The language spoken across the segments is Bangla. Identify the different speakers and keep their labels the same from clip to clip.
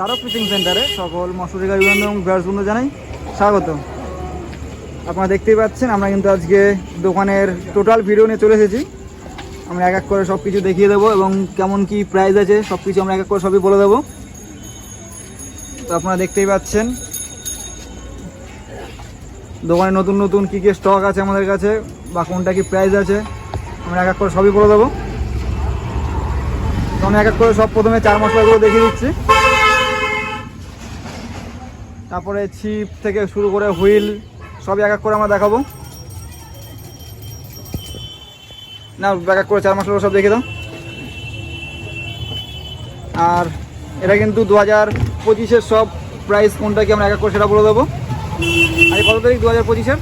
Speaker 1: তারক ফিশিং সেন্টারে সকল মৎস্য গাড়ি বন্ধু এবং বন্ধু জানাই স্বাগত। আপনারা দেখতেই পাচ্ছেন, আমরা কিন্তু আজকে দোকানের টোটাল ভিডিও নিয়ে চলে এসেছি। আমরা এক এক করে সব কিছু দেখিয়ে দেবো এবং কেমন কি প্রাইস আছে সব কিছু আমরা এক এক করে সবই বলে দেবো। তো আপনারা দেখতেই পাচ্ছেন, দোকানে নতুন নতুন কী কী স্টক আছে আমাদের কাছে বা কোনটা কি প্রাইস আছে, আমরা এক এক করে সবই বলে দেবো। তো আমি এক এক করে সব প্রথমে চার মশলাগুলো দেখিয়ে দিচ্ছি। তারপরে ছিপ থেকে শুরু করে হুইল সবই এক এক করে আমরা দেখাবো। না এক এক করে চার মশলাগুলো সব দেখে দাও। আর এটা কিন্তু দু হাজার পঁচিশের সব প্রাইস কোনটা কি আমরা এক এক করে সেটা বলে দেবো। আজ কত তারিখ দু হাজার পঁচিশের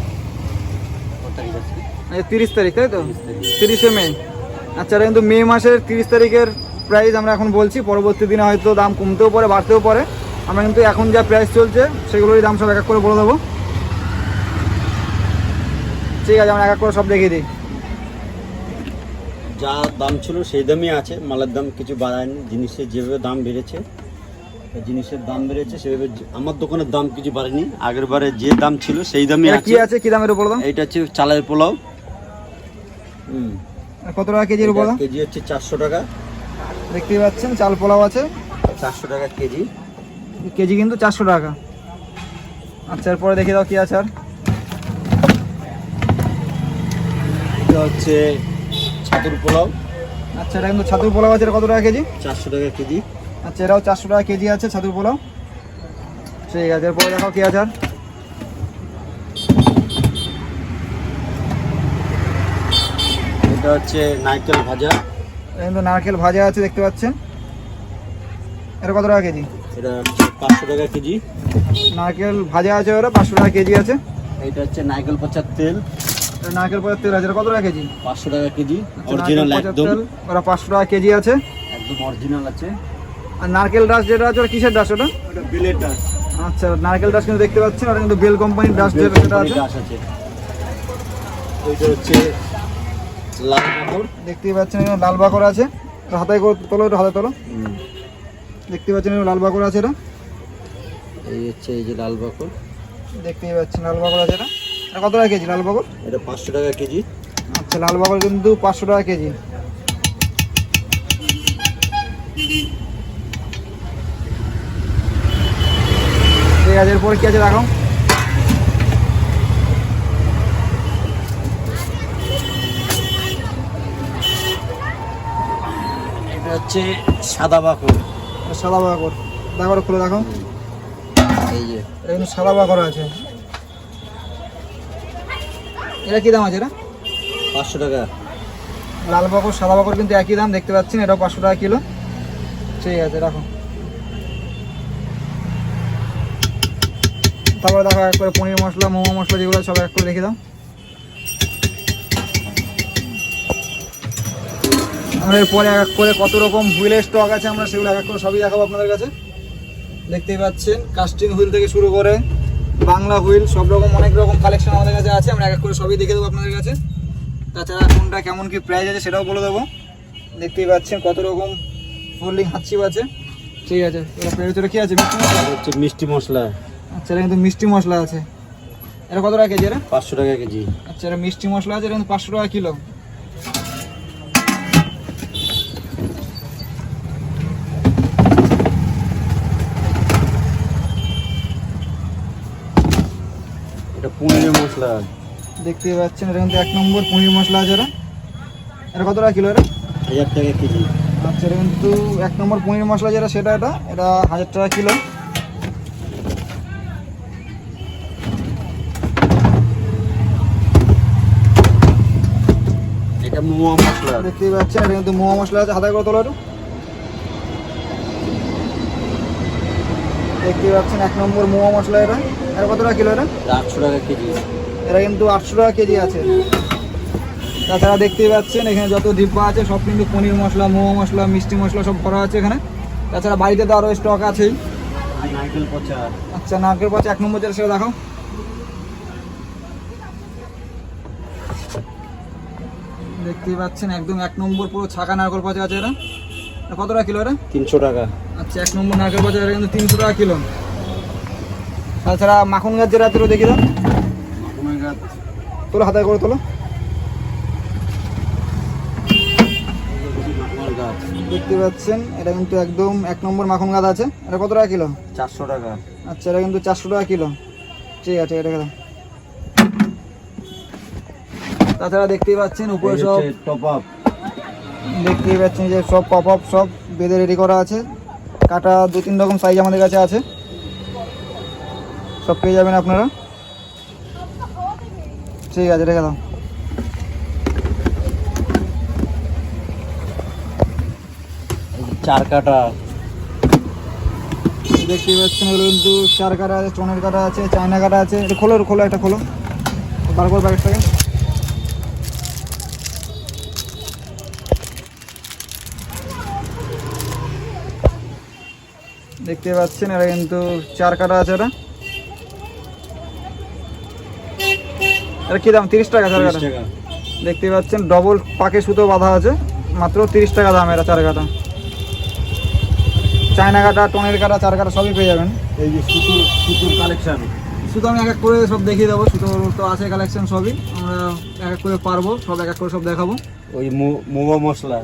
Speaker 1: তিরিশ তারিখ তাই তো? তিরিশে মে। আচ্ছা এটা কিন্তু মে মাসের তিরিশ তারিখের প্রাইস আমরা এখন বলছি। পরবর্তী দিনে হয়তো দাম কমতেও পারে বাড়তেও পারে। আমরা কিন্তু এখন যা প্রাইস চলছে সেগুলোরই দাম সব এক এক করে বলে দেবো। ঠিক আছে আমরা এক এক করে সব দেখিয়ে দিই।
Speaker 2: যা দাম ছিল সেই দামই আছে মালের দাম কিছু বাড়ায়নি জিনিসের যেভাবে দাম বেড়েছে জিনিসের দাম বেড়েছে সেভাবে আমার দোকানের দাম কিছু বাড়েনি আগের বারে যে দাম ছিল সেই দামই
Speaker 1: এটা
Speaker 2: আছে।
Speaker 1: কি আছে? কি দামের উপর দাম?
Speaker 2: এইটা হচ্ছে চালের পোলাও। হুম।
Speaker 1: কত টাকা কেজির উপর
Speaker 2: কেজি হচ্ছে চারশো টাকা।
Speaker 1: দেখতেই পাচ্ছেন চাল পোলাও আছে।
Speaker 2: চারশো টাকা কেজি।
Speaker 1: কেজি কিন্তু চারশো টাকা। আচ্ছা এরপরে দেখে দাও কি আছে আর।
Speaker 2: এটা হচ্ছে ছাতুর পোলাও।
Speaker 1: আচ্ছা এটা কিন্তু ছাতুর পোলাও আছে কত টাকা কেজি?
Speaker 2: চারশো টাকা কেজি।
Speaker 1: আচ্ছা এটাও চারশো টাকা কেজি আছে ছাতুর পোলাও। ঠিক আছে এরপরে দেখাও কি আছে আর।
Speaker 2: এটা হচ্ছে নারকেল ভাজা।
Speaker 1: কিন্তু নারকেল ভাজা আছে দেখতে পাচ্ছেন। এটা কত টাকা কেজি?
Speaker 2: এটা পাঁচশো টাকা কেজি।
Speaker 1: নারকেল ভাজা আছে ওরা পাঁচশো টাকা কেজি আছে।
Speaker 2: এটা হচ্ছে নারকেল পচার তেল।
Speaker 1: নারকেল পচার তেল আছে কত টাকা কেজি?
Speaker 2: পাঁচশো টাকা কেজি
Speaker 1: আচ্ছা,
Speaker 2: অরিজিনাল
Speaker 1: নারকেল
Speaker 2: একদম।
Speaker 1: ওরা পাঁচশো টাকা কেজি আছে।
Speaker 2: একদম অরিজিনাল আছে।
Speaker 1: আর নারকেল ডাস্ট যেটা আছে ওটা কিসের ডাস্ট ওটা?
Speaker 2: ওটা বিলের ডাস
Speaker 1: আচ্ছা নারকেল ডাস্ট কিন্তু দেখতে পাচ্ছেন ওটা কিন্তু বেল কোম্পানির ডাস্ট যেটা সেটা আছে।
Speaker 2: ডাস ওইটা হচ্ছে লাল কাপড়
Speaker 1: দেখতেই পাচ্ছেন লাল বাকর আছে। করে তোলো হাতে তোলো। দেখতে পাচ্ছেন লাল বাকর আছে এটা।
Speaker 2: এই হচ্ছে এই যে লাল বাকর
Speaker 1: দেখতেই পাচ্ছেন লাল বাকর আছে এটা। এটা কত টাকা কেজি লাল বাকর
Speaker 2: এটা পাঁচশো টাকা কেজি।
Speaker 1: আচ্ছা লাল বাকর কিন্তু পাঁচশো টাকা কেজি। ঠিক আছে এরপরে কি আছে রাখো
Speaker 2: এটা হচ্ছে সাদা বাকর
Speaker 1: সাদা বাকর দেখো খুলে দেখো।
Speaker 2: এই যে
Speaker 1: কিন্তু সাদা বাকর আছে। এটা কি দাম আছে এটা
Speaker 2: পাঁচশো টাকা।
Speaker 1: লাল বাকর সাদা বাকর কিন্তু একই দাম দেখতে পাচ্ছেন এটাও পাঁচশো টাকা কিলো। ঠিক আছে রাখো। তারপরে দেখো এক করে পনির মশলা মোমো মশলা যেগুলো সব এক করে রেখে দাও। আমরা এরপরে এক এক করে কত রকম হুইলের স্টক আছে আমরা সেগুলো এক এক করে সবই দেখাবো আপনাদের কাছে। দেখতেই পাচ্ছেন কাস্টিং হুইল থেকে শুরু করে বাংলা হুইল সব রকম অনেক রকম কালেকশন আমাদের কাছে আছে আমরা এক এক করে সবই দেখে দেবো আপনাদের কাছে। তাছাড়া কোনটা কেমন কি প্রাইস আছে সেটাও বলে দেবো। দেখতেই পাচ্ছেন কত রকম হোল্ডিং হাতছিপ আছে। ঠিক আছে এটা কি আছে? মিষ্টি মশলা?
Speaker 2: হচ্ছে মিষ্টি মশলা।
Speaker 1: আচ্ছা এটা কিন্তু মিষ্টি মশলা আছে। এটা কত টাকা কেজি এটা?
Speaker 2: পাঁচশো টাকা কেজি।
Speaker 1: আচ্ছা এটা মিষ্টি মশলা আছে এটা কিন্তু পাঁচশো টাকা কিলো।
Speaker 2: এটা পনিরের মশলা।
Speaker 1: দেখতেই পাচ্ছেন এটা কিন্তু এক নম্বর পনির মশলা আছে এটা। কত টাকা কিলো এটা?
Speaker 2: হাজার টাকা কেজি।
Speaker 1: আচ্ছা এটা কিন্তু এক নম্বর পনির মশলা যেটা সেটা এটা এটা হাজার টাকা কিলো।
Speaker 2: এটা মোয়া মশলা।
Speaker 1: দেখতেই পাচ্ছেন এটা কিন্তু মোয়া মশলা আছে হাতায় করে তোলো একটু দেখতেই পাচ্ছেন এক নম্বর মোয়া মশলা এটা। এটা কত টাকা কিলো এটা?
Speaker 2: আটশো টাকা কেজি
Speaker 1: এটা কিন্তু আটশো টাকা কেজি আছে। তাছাড়া দেখতেই পাচ্ছেন এখানে যত ডিব্বা আছে সব কিন্তু পনির মশলা মোমো মশলা মিষ্টি মশলা সব ভরা আছে এখানে। তাছাড়া বাড়িতে তো আরও স্টক আছেই।
Speaker 2: নারকেল পচা।
Speaker 1: আচ্ছা নারকেল পাচ্ছে এক নম্বর যেটা সেটা দেখো দেখতেই পাচ্ছেন একদম এক নম্বর পুরো ছাকা নারকেল পচা আছে এটা। কত টাকা কিলো এটা?
Speaker 2: তিনশো টাকা।
Speaker 1: আচ্ছা এক নম্বর নারকেল বাজার এটা কিন্তু তিনশো টাকা কিলো। তাছাড়া মাখন গাছ যেটা তোলো দেখি তোলো হাতে করে তোলো। দেখতে পাচ্ছেন এটা কিন্তু একদম এক নম্বর মাখন গাছ আছে। এটা কত টাকা কিলো?
Speaker 2: চারশো টাকা।
Speaker 1: আচ্ছা এটা কিন্তু চারশো টাকা কিলো। ঠিক আছে এটা দাও তাছাড়া দেখতেই পাচ্ছেন উপরে সব
Speaker 2: টপ আপ
Speaker 1: দেখতেই পাচ্ছেন যে সব পপ আপ সব বেঁধে রেডি করা আছে। কাটা দু তিন রকম সাইজ আমাদের কাছে আছে। সব পেয়ে যাবেন আপনারা। ঠিক আছে রেখে দাও।
Speaker 2: চার কাটা।
Speaker 1: দেখতেই পাচ্ছেন এগুলো কিন্তু চার কাটা আছে চনের কাটা আছে চায়না কাটা আছে। খোলো খোলো একটা খোলো। বার করো প্যাকেটটাকে দেখতে পাচ্ছেন এটা কিন্তু চার কাটা আছে এটা এটা কি দাম? তিরিশ টাকা চার কাটা। দেখতে পাচ্ছেন ডবল পাকে সুতো বাঁধা আছে মাত্র তিরিশ টাকা দাম এটা চার কাটা। চায়না কাটা টনের কাটা চার কাটা সবই পেয়ে যাবেন।
Speaker 2: এই যে সুতোর সুতোর কালেকশন
Speaker 1: সুতো আমি এক এক করে সব দেখিয়ে দেবো সুতো তো আছে কালেকশন সবই। আমরা এক এক করে পারব সব এক এক করে সব দেখাবো।
Speaker 2: ওই মোমো মশলা।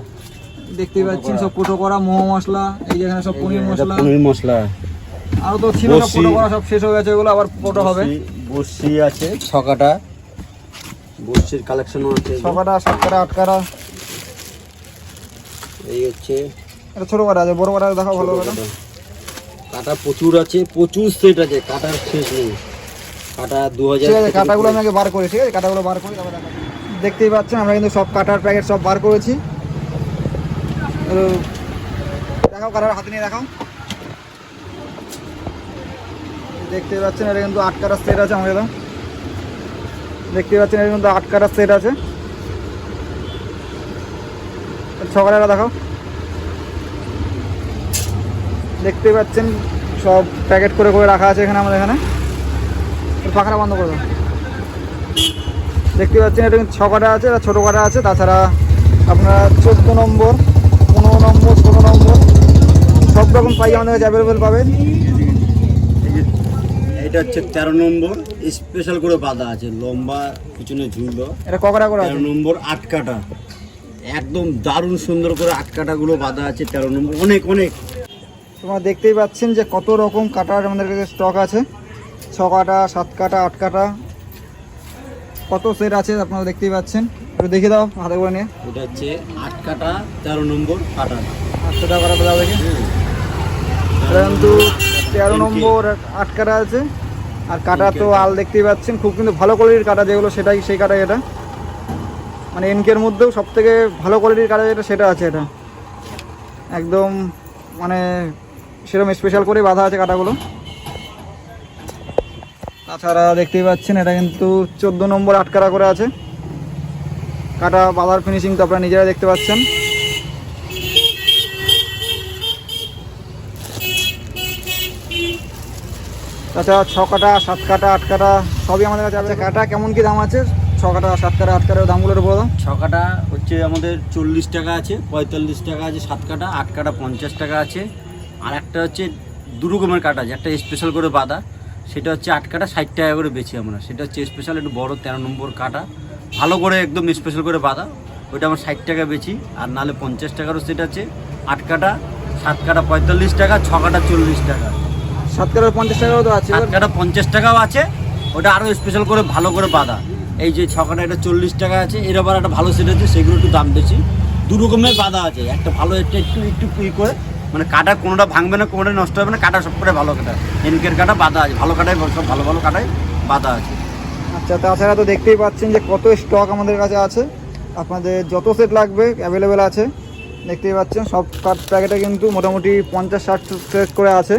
Speaker 1: দেখতেই পাচ্ছেন সব কুটো করা মোমো মশলা এই যেখানে সব পনির মশলা।
Speaker 2: পনির মশলা।
Speaker 1: আরও তো ছিল সব। কুটো করা সব শেষ হয়ে গেছে ওগুলো আবার ফটো হবে।
Speaker 2: বসি- আছে ছকাটা। বসির কালেকশনও আছে।
Speaker 1: ছকাটা সাত কাটা
Speaker 2: এই হচ্ছে
Speaker 1: এটা ছোটো কাটা আছে বড় কাটা দেখাও ভালো করে।
Speaker 2: কাটা। প্রচুর আছে প্রচুর সেট আছে কাটার শেষ নেই। কাটা দু হাজার
Speaker 1: কাটাগুলো আমি আগে বার করি ঠিক আছে? কাটাগুলো বার করি দেখতেই পাচ্ছেন আমরা কিন্তু সব কাটার প্যাকেট সব বার করেছি। দেখাও কাটার হাতে নিয়ে দেখাও। দেখতেই পাচ্ছেন, এটা কিন্তু আট কাটার সেট আছে আমাদের। দাও দেখতেই পাচ্ছেন, এটা কিন্তু আট কাটার সেট আছে। ছ কাটাটা দেখাও। দেখতেই পাচ্ছেন, সব প্যাকেট করে করে রাখা আছে এখানে আমাদের এখানে। পাখাটা বন্ধ করে দেখতে পাচ্ছেন, এটা কিন্তু ছ কাটা আছে ছোটো কাটা আছে। তাছাড়া আপনারা চোদ্দ নম্বর পনেরো নম্বর ষোলো নম্বর সব রকম পাই আমাদের কাছে অ্যাভেলেবেল পাবেন
Speaker 2: এটা হচ্ছে তেরো নম্বর স্পেশাল করে বাঁধা আছে লম্বা পিছনে ঝুললো।
Speaker 1: এটা ক কাটা করে
Speaker 2: তেরো নম্বর আট কাটা। একদম দারুণ সুন্দর করে আট কাটাগুলো বাঁধা আছে তেরো নম্বর অনেক অনেক।
Speaker 1: তোমরা দেখতেই পাচ্ছেন যে কত রকম কাটার আমাদের কাছে স্টক আছে। ছ কাটা সাত কাটা আট কাটা। কত সেট আছে আপনারা দেখতেই পাচ্ছেন। একটু দেখে দাও হাতে করে নিয়ে।
Speaker 2: এটা হচ্ছে আট কাটা তেরো নম্বর কাটা।
Speaker 1: আটশো টাকা দাও দেখি এটা কিন্তু তেরো নম্বর আট কাটা আছে। আর কাটা তো আল দেখতেই পাচ্ছেন খুব কিন্তু ভালো কোয়ালিটির কাটা যেগুলো সেটাই সেই কাটা এটা। মানে এনকের মধ্যেও সব থেকে ভালো কোয়ালিটির কাটা যেটা সেটা আছে এটা। একদম মানে সেরকম স্পেশাল করে বাঁধা আছে কাটাগুলো। তাছাড়া দেখতেই পাচ্ছেন এটা কিন্তু চোদ্দ নম্বর আটকারা করে আছে। কাটা বাঁধার ফিনিশিং তো আপনারা নিজেরা দেখতে পাচ্ছেন। তাছাড়া ছ কাটা সাত কাটা আট কাটা সবই আমাদের কাছে আছে কাটা কেমন কি দাম আছে? ছ কাটা সাত কাটা আট কাটার দামগুলোর বলো। দাও
Speaker 2: ছ কাটা হচ্ছে আমাদের চল্লিশ টাকা আছে পঁয়তাল্লিশ টাকা আছে সাত কাটা আট কাটা পঞ্চাশ টাকা আছে। আর একটা হচ্ছে দু রকমের কাটা আছে একটা স্পেশাল করে বাঁধা সেটা হচ্ছে আট কাটা ষাট টাকা করে বেছি আমরা। সেটা হচ্ছে স্পেশাল একটু বড় তেরো নম্বর কাটা ভালো করে একদম স্পেশাল করে বাঁধা ওইটা আমার ষাট টাকা বেছি আর নাহলে পঞ্চাশ টাকারও সেট আছে আট কাটা সাত কাটা পঁয়তাল্লিশ টাকা ছ কাটা চল্লিশ টাকা।
Speaker 1: সাত কাটার পঞ্চাশ টাকাও তো আছে।
Speaker 2: সাত কাটা পঞ্চাশ টাকাও আছে। ওটা আরও স্পেশাল করে ভালো করে বাঁধা। এই যে ছ কাটা এটা চল্লিশ টাকা আছে এর আবার একটা ভালো সেট আছে সেগুলো একটু দাম বেশি। দু রকমের বাঁধা আছে একটা ভালো একটা একটু একটু ই করে। মানে কাটা কোনোটা ভাঙবে না কোনোটা নষ্ট হবে না কাটা সব করে ভালো কাটা। এনকের কাটা বাঁধা আছে ভালো কাটাই সব ভালো ভালো কাটাই বাঁধা আছে।
Speaker 1: আচ্ছা তাছাড়া তো দেখতেই পাচ্ছেন যে কত স্টক আমাদের কাছে আছে। আপনাদের যত সেট লাগবে অ্যাভেলেবেল আছে। দেখতেই পাচ্ছেন সব কাঠ প্যাকেটে কিন্তু মোটামুটি পঞ্চাশ ষাট সেট করে আছে।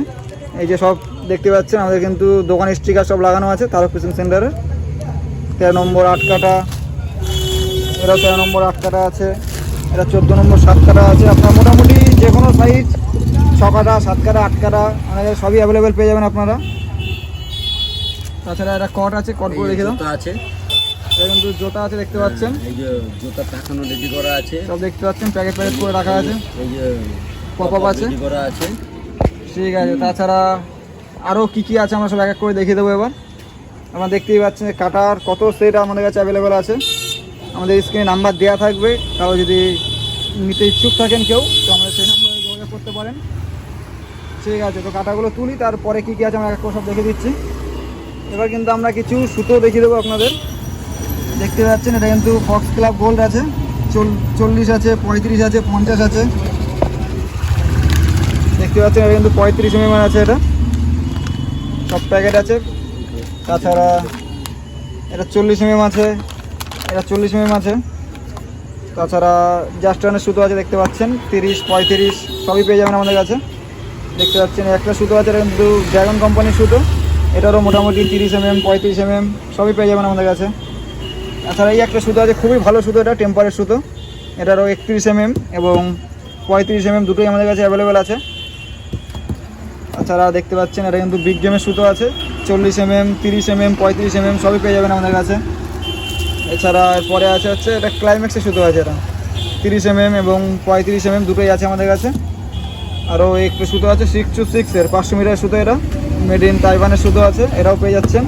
Speaker 1: এই যে সব দেখতে পাচ্ছেন আমাদের কিন্তু দোকান স্টিকার সব লাগানো আছে তারক কিচেন সেন্টারে তেরো নম্বর আট কাটা এটাও তেরো নম্বর আট কাটা আছে এটা চোদ্দ নম্বর সাত কাটা আছে। আপনার মোটামুটি যে কোনো সাইজ ছ কাটা সাত কাটা আট কাটা আমাদের সবই অ্যাভেলেবেল পেয়ে যাবেন আপনারা। তাছাড়া একটা কট আছে কট করে রেখে দাও।
Speaker 2: আছে।
Speaker 1: এটা কিন্তু জোতা আছে দেখতে পাচ্ছেন।
Speaker 2: এই যে জুতা টাকানো রেডি করা আছে।
Speaker 1: সব দেখতে পাচ্ছেন প্যাকেট প্যাকেট করে রাখা আছে।
Speaker 2: এই যে
Speaker 1: পপ আপ আছে।
Speaker 2: করা আছে।
Speaker 1: ঠিক আছে, তাছাড়া আরও কী কী আছে আমরা সব এক এক করে দেখিয়ে দেবো এবার। আমরা দেখতেই পাচ্ছেন কাটার কত সেট আমাদের কাছে অ্যাভেলেবেল আছে। আমাদের স্ক্রিনে নাম্বার দেওয়া থাকবে, কারও যদি নিতে ইচ্ছুক থাকেন কেউ, তো আমাদের সেই নাম্বারে যোগাযোগ করতে পারেন। ঠিক আছে, তো কাটাগুলো তুলি, তারপরে কী কী আছে আমরা এক সব দেখে দিচ্ছি। এবার কিন্তু আমরা কিছু সুতো দেখিয়ে দেবো আপনাদের। দেখতে পাচ্ছেন, এটা কিন্তু ফক্স ক্লাব গোল্ড আছে। চল- চল্লিশ আছে, পঁয়ত্রিশ আছে, পঞ্চাশ আছে। দেখতে পাচ্ছেন, এটা কিন্তু পঁয়ত্রিশ এমএম আছে এটা। সব প্যাকেট আছে। তাছাড়া এটা চল্লিশ এমএম আছে। এটা চল্লিশ এমএম আছে। তাছাড়া জাস্ট সুতো আছে, দেখতে পাচ্ছেন। তিরিশ, পঁয়ত্রিশ, সবই পেয়ে যাবেন আমাদের কাছে। দেখতে পাচ্ছেন, একটা সুতো আছে, এটা কিন্তু ড্রাগন কোম্পানির সুতো। এটারও মোটামুটি তিরিশ এমএম পঁয়ত্রিশ এমএম সবই পেয়ে যাবেন আমাদের কাছে। তাছাড়া এই একটা সুতো আছে, খুবই ভালো সুতো এটা, টেম্পারের সুতো। এটারও একত্রিশ এমএম এবং পঁয়ত্রিশ এমএম দুটোই আমাদের কাছে অ্যাভেলেবেল আছে। তাছাড়া দেখতে পাচ্ছেন, এটা কিন্তু বিগ গেমের সুতো আছে। চল্লিশ এমএম তিরিশ এমএম পঁয়ত্রিশ এমএম সবই পেয়ে যাবেন আমাদের কাছে। এছাড়া পরে আছে হচ্ছে, এটা ক্লাইম্যাক্সের সুতো আছে এটা। তিরিশ এমএম এবং পঁয়ত্রিশ এমএম দুটোই আছে আমাদের কাছে। আরও একটু সুতো আছে সিক্স টু সিক্সের পাঁচশো মিটার সুতো এটা। মেড ইন তাইওয়ানের সুতো আছে, এরাও পেয়ে যাচ্ছেন।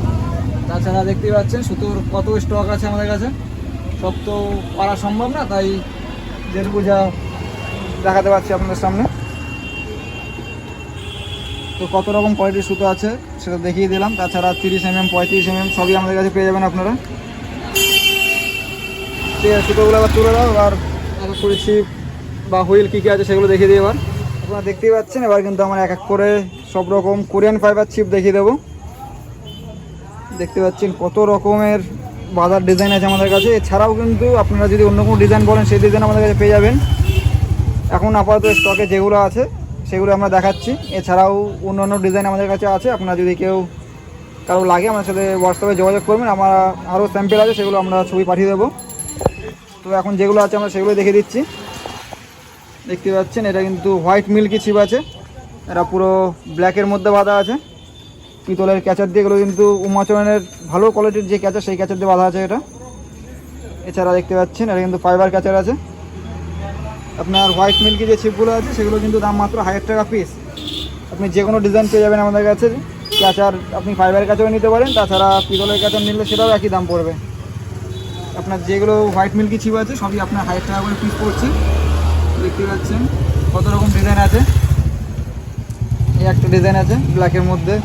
Speaker 1: তাছাড়া দেখতেই পাচ্ছেন, সুতোর কত স্টক আছে আমাদের কাছে। সব তো পারা সম্ভব না, তাই যেটুকু যা দেখাতে পারছি আপনাদের সামনে। তো কত রকম কোয়ালিটির সুতো আছে সেটা দেখিয়ে দিলাম। তাছাড়া তিরিশ এমএম পঁয়ত্রিশ এমএম সবই আমাদের কাছে পেয়ে যাবেন আপনারা। ঠিক আছে, সুতোগুলো আবার তুলে দাও আর এক ছিপ বা হুইল কী কী আছে সেগুলো দেখিয়ে দিই এবার। আপনারা দেখতেই পাচ্ছেন, এবার কিন্তু আমরা এক এক করে সব রকম কোরিয়ান ফাইবার ছিপ দেখিয়ে দেবো। দেখতে পাচ্ছেন কত রকমের বাজার ডিজাইন আছে আমাদের কাছে। এছাড়াও কিন্তু আপনারা যদি অন্য কোনো ডিজাইন বলেন, সেই ডিজাইন আমাদের কাছে পেয়ে যাবেন। এখন আপাতত স্টকে যেগুলো আছে সেগুলো আমরা দেখাচ্ছি। এছাড়াও অন্য অন্য ডিজাইন আমাদের কাছে আছে। আপনারা যদি কেউ কারও লাগে আমাদের সাথে হোয়াটসঅ্যাপে যোগাযোগ করবেন, আমার আরও স্যাম্পেল আছে, সেগুলো আমরা ছবি পাঠিয়ে দেবো। তো এখন যেগুলো আছে আমরা সেগুলো দেখে দিচ্ছি। দেখতে পাচ্ছেন, এটা কিন্তু হোয়াইট মিল্কি ছিপ আছে। এটা পুরো ব্ল্যাকের মধ্যে বাঁধা আছে। পিতলের ক্যাচার দিয়ে এগুলো কিন্তু উমাচরণের ভালো কোয়ালিটির যে ক্যাচার সেই ক্যাচার দিয়ে বাঁধা আছে এটা। এছাড়া দেখতে পাচ্ছেন, এটা কিন্তু ফাইবার ক্যাচার আছে। আপনার হোয়াইট মিল্কি যে ছিপগুলো আছে, সেগুলো কিন্তু দাম মাত্র হাজার টাকা পিস আপনি যে কোনো ডিজাইন পেয়ে যাবেন আমাদের কাছে। ক্যাচার আপনি ফাইবার ক্যাচারও নিতে পারেন, তাছাড়া পিতলের ক্যাচার নিলে সেটাও একই দাম পড়বে। আপনার যেগুলো হোয়াইট মিল্কি ছিপ আছে, সবই আপনার হাজার টাকা করে পিস পড়ছে। দেখতে পাচ্ছেন কত রকম ডিজাইন আছে। এই একটা ডিজাইন আছে ব্ল্যাকের মধ্যে।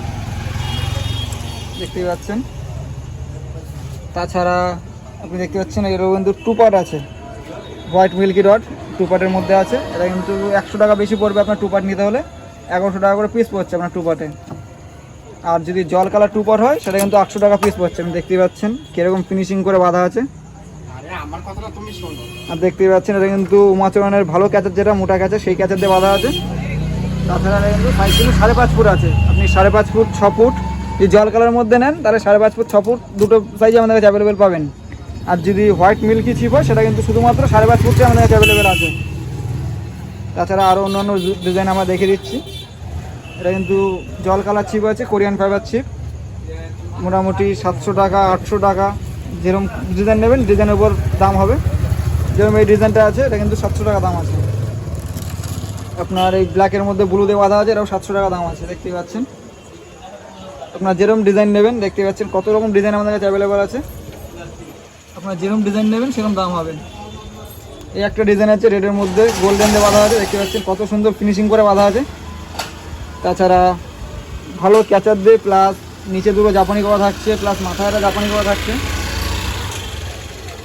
Speaker 1: দেখতেই পাচ্ছেন। তাছাড়া আপনি দেখতে পাচ্ছেন এরও কিন্তু টু পার্ট আছে হোয়াইট মিল্কি ডট টু পার্টের মধ্যে আছে। এটা কিন্তু একশো টাকা বেশি পড়বে আপনার টু পার্ট নিতে হলে। এগারোশো টাকা করে পিস পড়ছে আপনার টু পার্টে আর যদি জল কালার টু পার্ট হয় সেটা কিন্তু আটশো টাকা পিস পড়ছে। আপনি দেখতেই পাচ্ছেন কীরকম ফিনিশিং করে বাঁধা আছে। আর দেখতেই পাচ্ছেন এটা কিন্তু উমাচরণের ভালো ক্যাচার যেটা মোটা ক্যাচার সেই ক্যাচার দিয়ে বাঁধা আছে। তাছাড়া এটা কিন্তু সাইজ কিন্তু সাড়ে পাঁচ ফুট আছে। আপনি সাড়ে পাঁচ ফুট ছ ফুট যদি জল কালারের মধ্যে নেন তাহলে সাড়ে পাঁচ ফুট ছ ফুট দুটো সাইজে আমাদের কাছে অ্যাভেলেবেল পাবেন। আর যদি হোয়াইট মিল্কি ছিপ হয়, সেটা কিন্তু শুধুমাত্র সাড়ে পাঁচ ফুটে আমাদের কাছে অ্যাভেলেবেল আছে। তাছাড়া আরও অন্যান্য ডিজাইন আমরা দেখে দিচ্ছি। এটা কিন্তু জল কালার ছিপ আছে, কোরিয়ান ফাইবার ছিপ। মোটামুটি সাতশো টাকা, আটশো টাকা যেরকম ডিজাইন নেবেন ডিজাইনের উপর দাম হবে। যেরকম এই ডিজাইনটা আছে, এটা কিন্তু সাতশো টাকা দাম আছে। আপনার এই ব্ল্যাকের মধ্যে ব্লু দিয়ে বাঁধা আছে, এটাও সাতশো টাকা দাম আছে দেখতেই পাচ্ছেন। আপনার যেরকম ডিজাইন নেবেন, দেখতে পাচ্ছেন কত রকম ডিজাইন আমাদের কাছে অ্যাভেলেবেল আছে। আপনার যেরকম ডিজাইন নেবেন, সেরকম দাম হবে। এই একটা ডিজাইন আছে রেডের মধ্যে গোল্ডেন দিয়ে বাঁধা আছে, দেখতে পাচ্ছেন কত সুন্দর ফিনিশিং করে বাঁধা আছে। তাছাড়া ভালো ক্যাচার দিয়ে প্লাস নিচে দুটো জাপানি করা থাকছে প্লাস মাথায় একটা জাপানি করা থাকছে।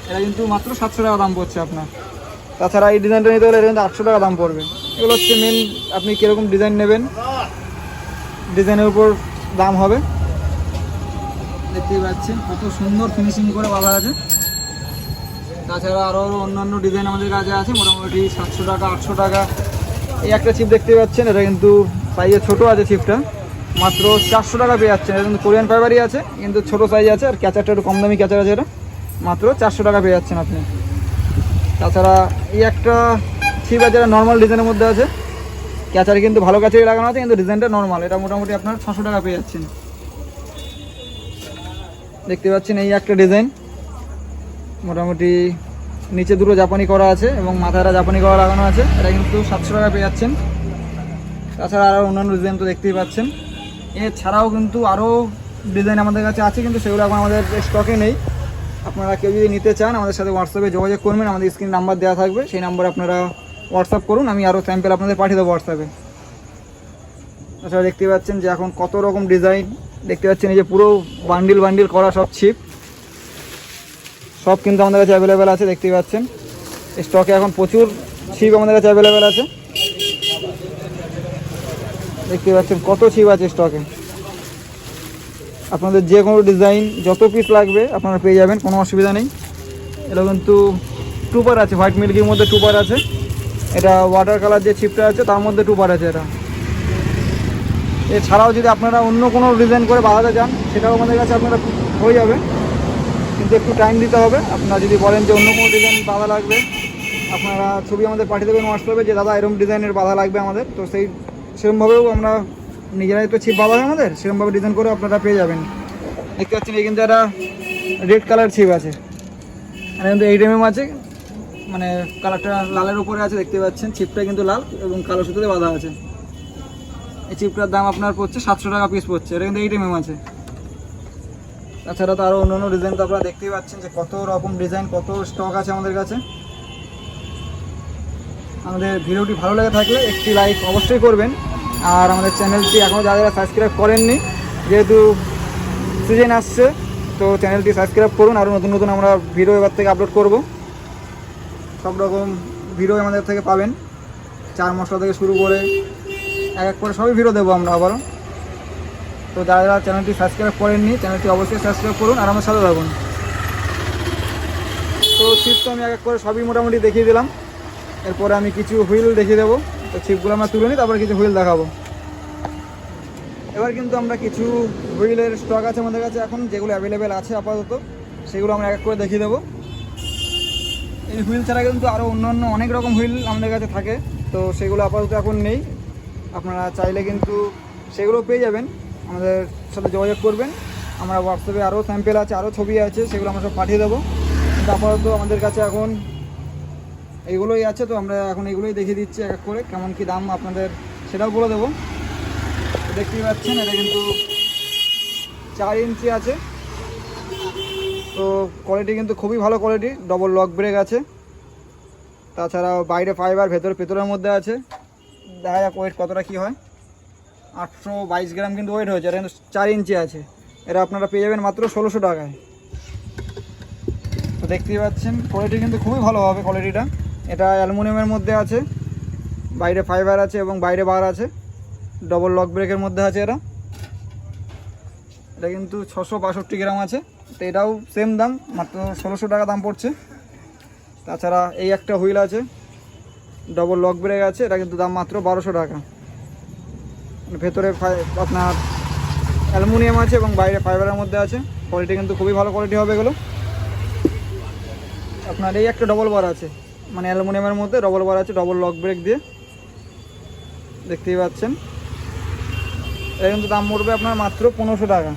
Speaker 1: এটা কিন্তু মাত্র সাতশো টাকা দাম পড়ছে আপনার। তাছাড়া এই ডিজাইনটা নিতে হলে এটা কিন্তু আটশো টাকা দাম পড়বে। এগুলো হচ্ছে মেন আপনি কীরকম ডিজাইন নেবেন ডিজাইনের উপর দাম হবে। দেখতেই পাচ্ছেন কত সুন্দর ফিনিশিং করে বাঁধা আছে। তাছাড়া আরও অন্যান্য ডিজাইন আমাদের কাছে আছে, মোটামুটি সাতশো টাকা, আটশো টাকা। এই একটা চিপ দেখতে পাচ্ছেন, এটা কিন্তু সাইজে ছোটো আছে চিপটা মাত্র চারশো টাকা পেয়ে যাচ্ছেন। এটা কিন্তু কোরিয়ান ফাইবারই আছে, কিন্তু ছোটো সাইজ আছে, আর ক্যাচারটা একটু কম দামি ক্যাচার আছে এটা। মাত্র চারশো টাকা পেয়ে যাচ্ছেন আপনি। তাছাড়া এই একটা ছিপ আছে, এটা নর্মাল ডিজাইনের মধ্যে আছে। ক্যাচারে কিন্তু ভালো ক্যাচারি লাগানো আছে, কিন্তু ডিজাইনটা নর্মাল এটা মোটামুটি আপনার ছশো টাকা পেয়ে যাচ্ছেন। দেখতে পাচ্ছেন এই একটা ডিজাইন মোটামুটি নিচে দুটো জাপানি করা আছে এবং মাথাটা জাপানি করা লাগানো আছে। এটা কিন্তু সাতশো টাকা পেয়ে যাচ্ছেন। তাছাড়া আরও অন্যান্য ডিজাইন তো দেখতেই পাচ্ছেন। এছাড়াও কিন্তু আরও ডিজাইন আমাদের কাছে আছে, কিন্তু সেগুলো এখন আমাদের স্টকে নেই। আপনারা কেউ যদি নিতে চান, আমাদের সাথে হোয়াটসঅ্যাপে যোগাযোগ করবেন, আমাদের স্ক্রিন নাম্বার দেওয়া থাকবে। সেই নাম্বারে আপনারা হোয়াটসঅ্যাপ করুন, আমি আরও স্যাম্পেল আপনাদের পাঠিয়ে দেবো হোয়াটসঅ্যাপে তাছাড়া দেখতে পাচ্ছেন যে এখন কত রকম ডিজাইন দেখতে পাচ্ছেন এই যে পুরো বান্ডিল বান্ডিল করা সব ছিপ সব কিন্তু আমাদের কাছে অ্যাভেলেবেল আছে, দেখতেই পাচ্ছেন। স্টকে এখন প্রচুর ছিপ আমাদের কাছে অ্যাভেলেবেল আছে। দেখতে পাচ্ছেন কত ছিপ আছে স্টকে আপনাদের যে কোনো ডিজাইন যত পিস লাগবে, আপনারা পেয়ে যাবেন, কোনো অসুবিধা নেই। এটা কিন্তু টুপার আছে হোয়াইট মিল্কির মধ্যে টুপার আছে। এটা ওয়াটার কালার যে ছিপটা আছে, তার মধ্যে টুপার আছে এটা। এছাড়াও যদি আপনারা অন্য কোনো ডিজাইন করে বাড়াতে চান, সেটাও আমাদের কাছে আপনারা হয়ে যাবে। কিন্তু একটু টাইম দিতে হবে। আপনারা যদি বলেন যে অন্য কোনো ডিজাইন বাধা লাগবে, আপনারা ছবি আমাদের পাঠিয়ে দেবেন হোয়াটসঅ্যাপে যে, দাদা এরকম ডিজাইনের বাধা লাগবে আমাদের। তো সেই সেরকমভাবেও আমরা নিজেরাই তো ছিপ বাধা হয় আমাদের সেরকমভাবে ডিজাইন করে আপনারা পেয়ে যাবেন। দেখতে পাচ্ছেন এই কিন্তু একটা রেড কালার ছিপ আছে। আর কিন্তু এইট এম আছে মানে কালারটা লালের উপরে আছে, দেখতে পাচ্ছেন। ছিপটা কিন্তু লাল এবং কালো সুতোতে বাঁধা আছে। এই চিপটার দাম আপনার পড়ছে সাতশো টাকা পিস পড়ছে। এটা কিন্তু এইট এম আছে। তাছাড়া তো আরও অন্যান্য ডিজাইন তো আপনারা দেখতেই পাচ্ছেন যে কত রকম ডিজাইন কত স্টক আছে আমাদের কাছে। আমাদের ভিডিওটি ভালো লেগে থাকলে একটি লাইক অবশ্যই করবেন। আর আমাদের চ্যানেলটি এখনও যারা যারা সাবস্ক্রাইব করেননি, যেহেতু সিজন আসছে, তো চ্যানেলটি সাবস্ক্রাইব করুন। আরও নতুন নতুন আমরা ভিডিও এবার থেকে আপলোড করব। সব রকম ভিডিও আমাদের থেকে পাবেন। চার মশলা থেকে শুরু করে এক এক করে সবই ভিডিও দেবো আমরা আবারও। তো যারা যারা চ্যানেলটি সাবস্ক্রাইব করেননি, চ্যানেলটি অবশ্যই সাবস্ক্রাইব করুন আর আমার সাথে থাকুন। তো ছিপ তো আমি এক এক করে সবই মোটামুটি দেখিয়ে দিলাম। এরপরে আমি কিছু হুইল দেখিয়ে দেবো। তো ছিপগুলো আমরা তুলে নিই, তারপরে কিছু হুইল দেখাবো। এবার কিন্তু আমরা কিছু হুইলের স্টক আছে আমাদের কাছে এখন, যেগুলো অ্যাভেলেবেল আছে আপাতত, সেগুলো আমরা এক এক করে দেখিয়ে দেবো। এই হুইল ছাড়া কিন্তু আরও অন্য অন্য অনেক রকম হুইল আমাদের কাছে থাকে, তো সেগুলো আপাতত এখন নেই। আপনারা চাইলে কিন্তু সেগুলো পেয়ে যাবেন। আমাদের সাথে যোগাযোগ করবেন। আমরা হোয়াটসঅ্যাপে আরও স্যাম্পেল আছে আরও ছবি আছে, সেগুলো আমরা সব পাঠিয়ে দেবো। আপাতত আমাদের কাছে এখন এইগুলোই আছে, তো আমরা এখন এগুলোই দেখিয়ে দিচ্ছি এক এক করে, কেমন কি দাম আপনাদের সেটাও বলে দেবো। দেখতেই পাচ্ছেন, এটা কিন্তু চার ইঞ্চি আছে। তো কোয়ালিটি কিন্তু খুবই ভালো কোয়ালিটি ডবল লক ব্রেক আছে। তাছাড়াও বাইরে ফাইবার ভেতরে পেতরের মধ্যে আছে। দেখা যাক ওয়েট কতটা কী হয়। আটশো বাইশ গ্রাম কিন্তু ওয়েট হয়েছে, এটা কিন্তু চার ইঞ্চি আছে। এটা আপনারা পেয়ে যাবেন মাত্র ষোলোশো টাকায়। তো দেখতেই পাচ্ছেন কোয়ালিটি কিন্তু খুবই ভালো হবে কোয়ালিটিটা এটা অ্যালুমিনিয়ামের মধ্যে আছে, বাইরে ফাইবার আছে এবং বাইরে বার আছে। ডবল লক ব্রেকের মধ্যে আছে এটা। এটা কিন্তু ছশো বাষট্টি গ্রাম আছে। তো এটাও সেম দাম, মাত্র ষোলোশো টাকা দাম পড়ছে। তাছাড়া এই একটা হুইল আছে ডবল লক ব্রেক আছে, এটা কিন্তু দাম মাত্র বারোশো টাকা। ভেতরে ফাই- আপনার অ্যালুমিনিয়াম আছে এবং বাইরে ফাইবারের মধ্যে আছে। কোয়ালিটি কিন্তু খুবই ভালো কোয়ালিটি হবে এগুলো। আপনার এই একটা ডবল বার আছে। মানে অ্যালুমিনিয়ামের মধ্যে ডবল বার আছে ডবল লক ব্রেক দিয়ে। দেখতেই পাচ্ছেন। এটা কিন্তু দাম পড়বে আপনার মাত্র পনেরোশো টাকা।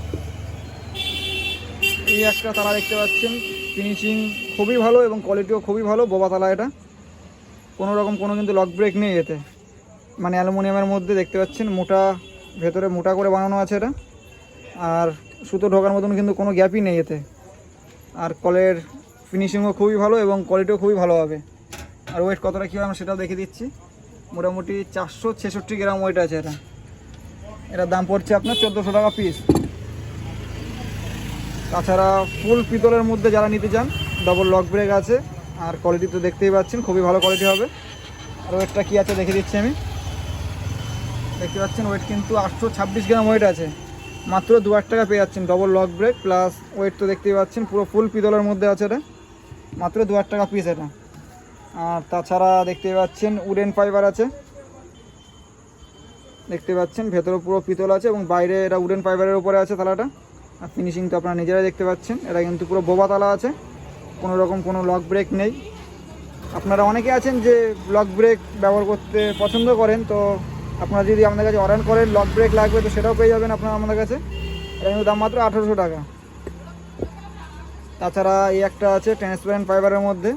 Speaker 1: এই একটা তালা দেখতে পাচ্ছেন। ফিনিশিং খুবই ভালো এবং কোয়ালিটিও খুবই ভালো, বোবা তালা এটা। কোনো রকম কোনো কিন্তু লক ব্রেক নেই এতে। মানে অ্যালুমিনিয়ামের মধ্যে দেখতে পাচ্ছেন মোটা, ভেতরে মোটা করে বানানো আছে এটা। আর সুতো ঢোকার মতন কিন্তু কোনো গ্যাপই নেই এতে। আর কলের ফিনিশিংও খুবই ভালো এবং কোয়ালিটিও খুবই ভালো হবে। আর ওয়েট কতটা কী হয় আমি সেটাও দেখে দিচ্ছি। মোটামুটি চারশো ছেষট্টি গ্রাম ওয়েট আছে এটা। এটার দাম পড়ছে আপনার চোদ্দোশো টাকা পিস তাছাড়া ফুল পিতলের মধ্যে যারা নিতে চান ডবল লক ব্রেক আছে। আর কোয়ালিটি তো দেখতেই পাচ্ছেন, খুবই ভালো কোয়ালিটি হবে। আর ওয়েটটা কী আছে দেখে দিচ্ছি আমি। দেখতে পাচ্ছেন ওয়েট কিন্তু আটশো ছাব্বিশ গ্রাম ওয়েট আছে। মাত্র দু টাকা পেয়ে যাচ্ছেন double lock break plus weight তো দেখতেই পাচ্ছেন, পুরো ফুল পিতলের মধ্যে আছে এটা। মাত্র দু টাকা পিস এটা। আর তাছাড়া দেখতেই পাচ্ছেন উডেন ফাইবার আছে। দেখতে পাচ্ছেন, ভেতরে পুরো পিতল আছে এবং বাইরে এটা উডেন ফাইবারের উপরে আছে তালাটা আর ফিনিশিং তো আপনারা নিজেরাই দেখতে পাচ্ছেন, এটা কিন্তু পুরো বোবা তালা আছে। কোনো রকম কোনো লক ব্রেক নেই। আপনারা অনেকে আছেন যে লক ব্রেক ব্যবহার করতে পছন্দ করেন, তো আপনারা যদি আমাদের কাছে অর্ডার করেন লক ব্রেক লাগবে, তো সেটাও পেয়ে যাবেন আপনারা আমাদের কাছে। এটা কিন্তু দাম মাত্র আঠারোশো টাকা। তাছাড়া এই একটা আছে ট্রান্সপারেন্ট ফাইবারের মধ্যে।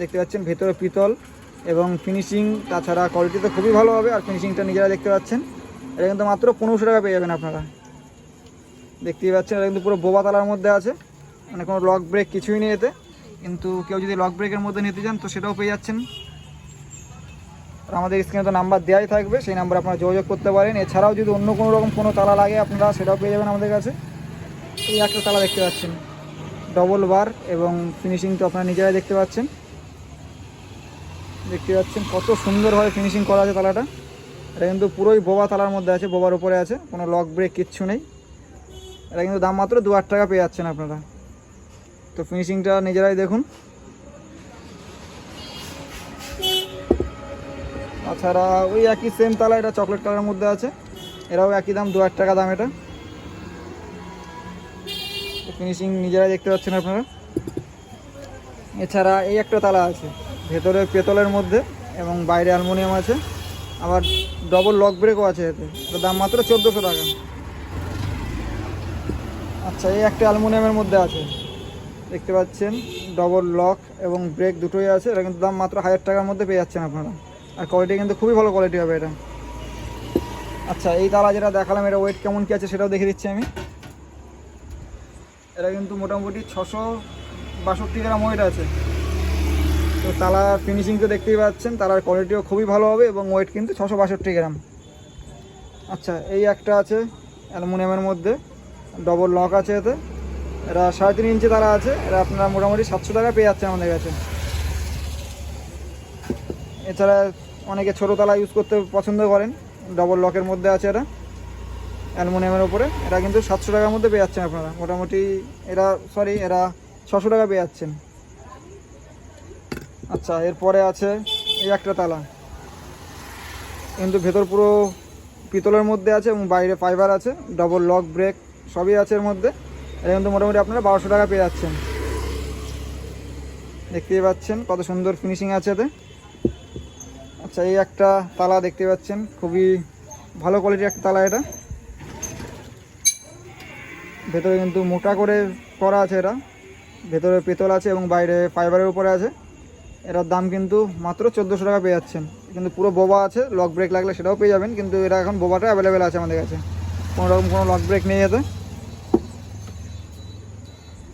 Speaker 1: দেখতে পাচ্ছেন, ভেতরে পিতল এবং ফিনিশিং তাছাড়া কোয়ালিটি তো খুবই ভালো হবে, আর ফিনিশিংটা নিজেরা দেখতে পাচ্ছেন। এটা কিন্তু মাত্র পনেরোশো টাকা পেয়ে যাবেন আপনারা। দেখতেই পাচ্ছেন, এটা কিন্তু পুরো বোবা তালার মধ্যে আছে। মানে কোনো লক ব্রেক কিছুই নেই এতে। কিন্তু কেউ যদি লক ব্রেকের মধ্যে নিতে চান, তো সেটাও পেয়ে যাচ্ছেন। আর আমাদের স্ক্রিনে তো নাম্বার দেওয়াই থাকবে, সেই নাম্বার আপনারা যোগাযোগ করতে পারেন। এছাড়াও যদি অন্য কোনো রকম কোনো তালা লাগে আপনারা, সেটাও পেয়ে যাবেন আমাদের কাছে। এই একটা তালা দেখতে পাচ্ছেন ডবল বার এবং ফিনিশিং তো আপনারা নিজেরাই দেখতে পাচ্ছেন। দেখতে পাচ্ছেন কত সুন্দরভাবে ফিনিশিং করা আছে তালাটা। এটা কিন্তু পুরোই বোবা তালার মধ্যে আছে, বোবার উপরে আছে, কোনো লক ব্রেক কিচ্ছু নেই। এটা কিন্তু দাম মাত্র দু টাকা পেয়ে যাচ্ছেন আপনারা। তো ফিনিশিংটা নিজেরাই দেখুন। তাছাড়া ওই একই সেম তালা, এটা চকলেট কালারের মধ্যে আছে। এরাও একই দাম, দু হাজার টাকা দাম এটা। ফিনিশিং নিজেরাই দেখতে পাচ্ছেন আপনারা। এছাড়া এই একটা তালা আছে ভেতরে পেতলের মধ্যে এবং বাইরে অ্যালুমিনিয়াম আছে। আবার ডবল লক ব্রেকও আছে এতে, এটার দাম মাত্র চোদ্দোশো টাকা। আচ্ছা এই একটা অ্যালুমিনিয়ামের মধ্যে আছে। দেখতে পাচ্ছেন ডবল লক এবং ব্রেক দুটোই আছে, এটা কিন্তু দাম মাত্র হাজার টাকার মধ্যে পেয়ে যাচ্ছেন আপনারা। আর কোয়ালিটি কিন্তু খুবই ভালো কোয়ালিটি হবে এটা। আচ্ছা এই তালা যেটা দেখালাম এটা ওয়েট কেমন কি আছে সেটাও দেখে দিচ্ছি আমি। এটা কিন্তু মোটামুটি ছশো বাষট্টি গ্রাম ওয়েট আছে। তো তালা ফিনিশিং তো দেখতেই পাচ্ছেন, তালার কোয়ালিটিও খুবই ভালো হবে এবং ওয়েট কিন্তু ছশো বাষট্টি গ্রাম। আচ্ছা এই একটা আছে অ্যালুমিনিয়ামের মধ্যে ডবল লক আছে এতে। এটা সাড়ে তিন ইঞ্চি তারা আছে, এটা আপনারা মোটামুটি সাতশো টাকা পেয়ে যাচ্ছে আমাদের কাছে। এছাড়া অনেকে ছোটো তালা ইউজ করতে পছন্দ করেন। ডবল লকের মধ্যে আছে এটা। অ্যালুমিনিয়ামের ওপরে এটা কিন্তু সাতশো টাকার মধ্যে পেয়ে যাচ্ছেন আপনারা। মোটামুটি এরা সরি এরা ছশো টাকা পেয়ে যাচ্ছেন। আচ্ছা এরপরে আছে এই একটা তালা। কিন্তু ভেতর পুরো পিতলের মধ্যে আছে এবং বাইরে ফাইবার আছে। ডবল লক ব্রেক সবই আছে এর মধ্যে। এটা কিন্তু মোটামুটি আপনারা বারোশো টাকা পেয়ে যাচ্ছেন। দেখতেই পাচ্ছেন কত সুন্দর ফিনিশিং আছে এতে। আচ্ছা এই একটা তালা দেখতে পাচ্ছেন। খুবই ভালো কোয়ালিটির একটা তালা এটা। ভেতরে কিন্তু মোটা করে করা আছে এটা। ভেতরে পেতল আছে এবং বাইরে ফাইবারের উপরে আছে। এটার দাম কিন্তু মাত্র চোদ্দোশো টাকা পেয়ে যাচ্ছেন। কিন্তু পুরো বোবা আছে লক ব্রেক লাগলে সেটাও পেয়ে যাবেন। কিন্তু এটা এখন বোবাটা অ্যাভেলেবেল আছে আমাদের কাছে। কোনো রকম কোনো লক ব্রেক নেই এতে।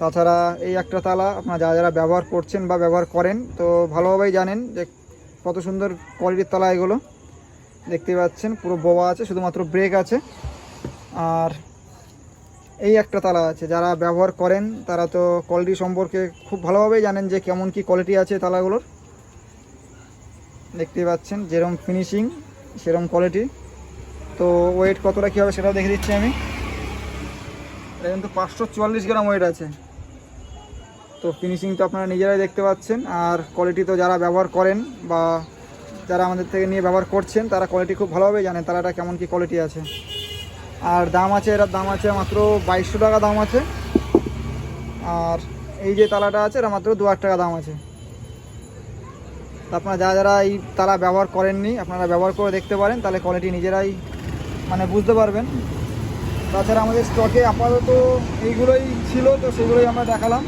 Speaker 1: তাছাড়া এই একটা তালা আপনারা যারা যারা ব্যবহার করছেন বা ব্যবহার করেন, তো ভালোভাবেই জানেন যে কত সুন্দর কোয়ালিটির তালা এগুলো। দেখতেই পাচ্ছেন, পুরো বোবা আছে, শুধুমাত্র ব্রেক আছে। আর এই একটা তালা আছে, যারা ব্যবহার করেন, তারা তো কোয়ালিটি সম্পর্কে খুব ভালোভাবেই জানেন যে কেমন কি কোয়ালিটি আছে তালাগুলোর। দেখতেই পাচ্ছেন, যেরকম ফিনিশিং সেরকম কোয়ালিটি তো ওয়েট কতটা কী হবে সেটাও দেখে দিচ্ছি আমি। এটা কিন্তু পাঁচশো চুয়াল্লিশ গ্রাম ওয়েট আছে। তো ফিনিশিং তো আপনারা নিজেরাই দেখতে পাচ্ছেন, আর কোয়ালিটি তো যারা ব্যবহার করেন বা যারা আমাদের থেকে নিয়ে ব্যবহার করছেন, তারা কোয়ালিটি খুব ভালোভাবে জানেন তারা এটা কেমন কি কোয়ালিটি আছে। আর দাম আছে, এটার দাম আছে মাত্র বাইশশো টাকা দাম আছে। আর এই যে তালাটা আছে, এটা মাত্র দু হাজার টাকা দাম আছে। আপনারা যারা যারা এই তালা ব্যবহার করেননি, আপনারা ব্যবহার করে দেখতে পারেন, তাহলে কোয়ালিটি নিজেরাই মানে বুঝতে পারবেন। তাছাড়া আমাদের স্টকে আপাতত এইগুলোই ছিল, তো সেগুলোই আমরা দেখালাম।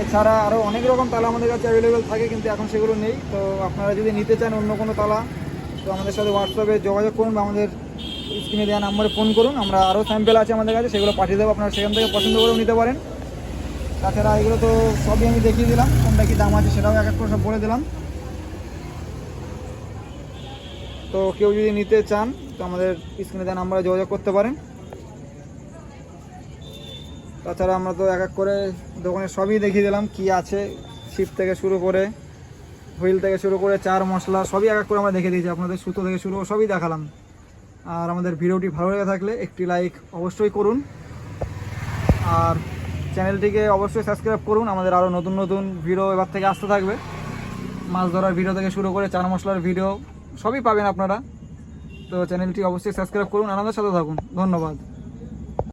Speaker 1: এছাড়া আরও অনেক রকম তালা আমাদের কাছে অ্যাভেলেবেল থাকে, কিন্তু এখন সেগুলো নেই। তো আপনারা যদি নিতে চান অন্য কোনো তালা, তো আমাদের সাথে হোয়াটসঅ্যাপে যোগাযোগ করুন বা আমাদের স্ক্রিনে দেওয়া নাম্বারে ফোন করুন। আমরা আরও স্যাম্পেল আছে আমাদের কাছে, সেগুলো পাঠিয়ে দেবো। আপনারা সেখান থেকে পছন্দ করেও নিতে পারেন। তাছাড়া এগুলো তো সবই আমি দেখিয়ে দিলাম, কোনটা কি দাম আছে সেটাও এক এক করে সব বলে দিলাম। তো কেউ যদি নিতে চান, তো আমাদের স্ক্রিনে দেওয়া নাম্বারে যোগাযোগ করতে পারেন। তাছাড়া আমরা তো এক এক করে দোকানে সবই দেখিয়ে দিলাম কি আছে ছিপ থেকে শুরু করে হুইল থেকে শুরু করে, চার মশলা, সবই এক এক করে আমরা দেখে দিয়েছি। আপনাদের সুতো থেকে শুরু সবই দেখালাম। আর আমাদের ভিডিওটি ভালো লেগে থাকলে একটি লাইক অবশ্যই করুন। আর চ্যানেলটিকে অবশ্যই সাবস্ক্রাইব করুন। আমাদের আরও নতুন নতুন ভিডিও এবার থেকে আসতে থাকবে। মাছ ধরার ভিডিও থেকে শুরু করে চার মশলার ভিডিও সবই পাবেন আপনারা। তো চ্যানেলটি অবশ্যই সাবস্ক্রাইব করুন। আনন্দের সাথে থাকুন। ধন্যবাদ।